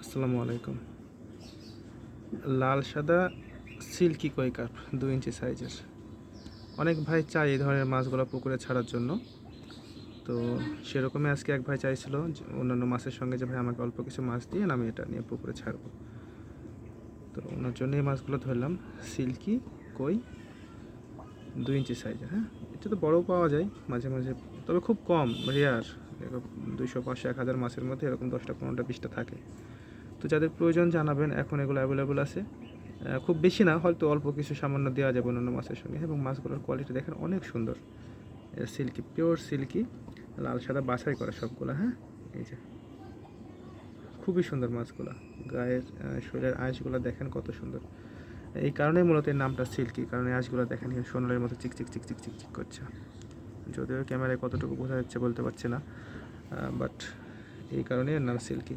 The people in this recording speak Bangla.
আসসালামু আলাইকুম। লাল, সাদা, সিল্কি কই কাপ দু ইঞ্চি সাইজের। অনেক ভাই চাই এই ধরনের মাছগুলো পুকুরে ছাড়ার জন্য। তো সেরকমই আজকে এক ভাই চাইছিল অন্যান্য মাছের সঙ্গে যে ভাই আমাকে অল্প কিছু মাছ দিয়ে আমি এটা নিয়ে পুকুরে ছাড়বো। তো ওনার জন্য এই মাছগুলো ধরলাম। সিল্কি, কই দু ইঞ্চি সাইজের হ্যাঁ? এটা তো বড়ও পাওয়া যায় মাঝে মাঝে, তবে খুব কম রেয়ার দুইশো পাঁচশো, এক হাজার মাছের মধ্যে এরকম দশটা, পনেরোটা, বিশটা থাকে। তো যাদের প্রয়োজন জানাবেন, এখন এগুলো অ্যাভেলেবল আছে। খুব বেশি না, হয়তো অল্প কিছু সামান্য দেওয়া যাবে অন্যান্য মাছের সঙ্গে। এবং মাছগুলোর কোয়ালিটি দেখেন অনেক সুন্দর। সিল্কি পিওর সিল্কি লাল সাদা বাছাই করা সবগুলো হ্যাঁ? এই যে। খুবই সুন্দর মাছগুলো। গায়ের শরীরের আঁশগুলো দেখেন কত সুন্দর। এই কারণেই মূলত এর নামটা সিল্কি কারণ এই আঁশগুলো দেখেন সোনালের মতো চিক চিক চিক চিক চিক চিক করছে। যদিও ক্যামেরায় কতটুকু বোঝা যাচ্ছে বলতে পারছি না বাট এই কারণে এর নাম সিল্কি